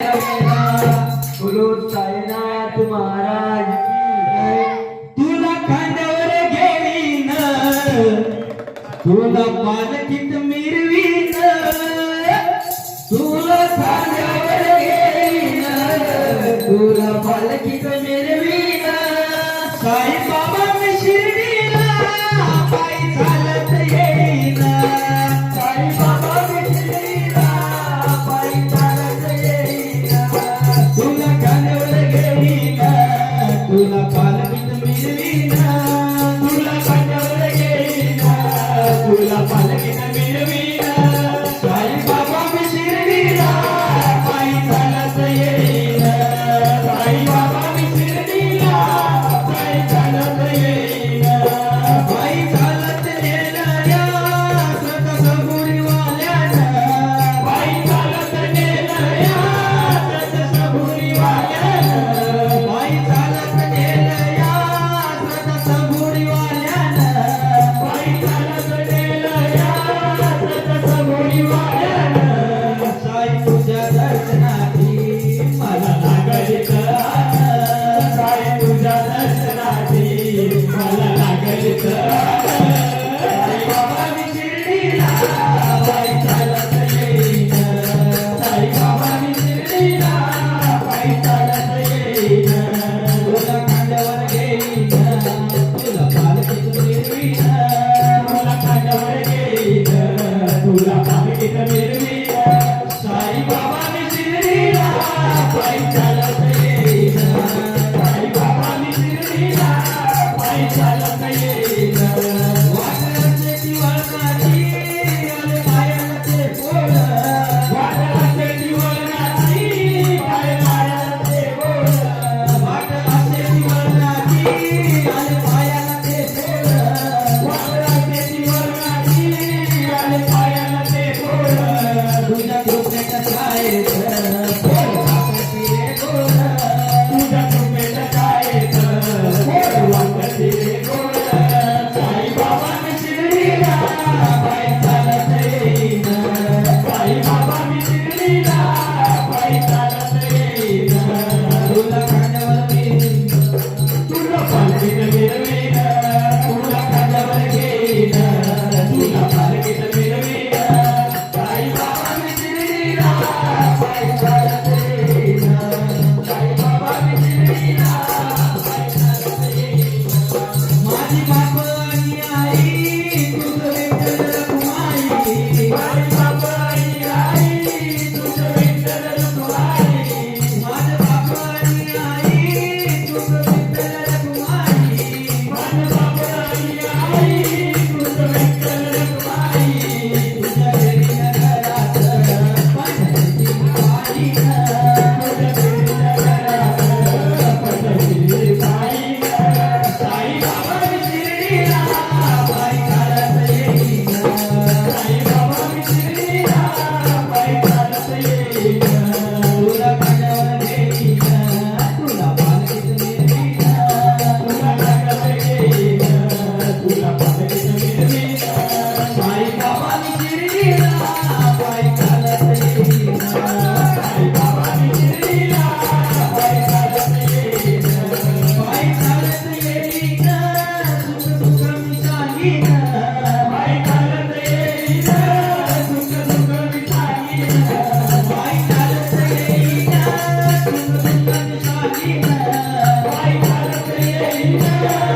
गुरु साईनाथ महाराज तुला खांद्यावर घेईन तुला पालखीत मिरवीन तुला खांद्यावर घेईन तुला acreditar माझी बाप Yeah.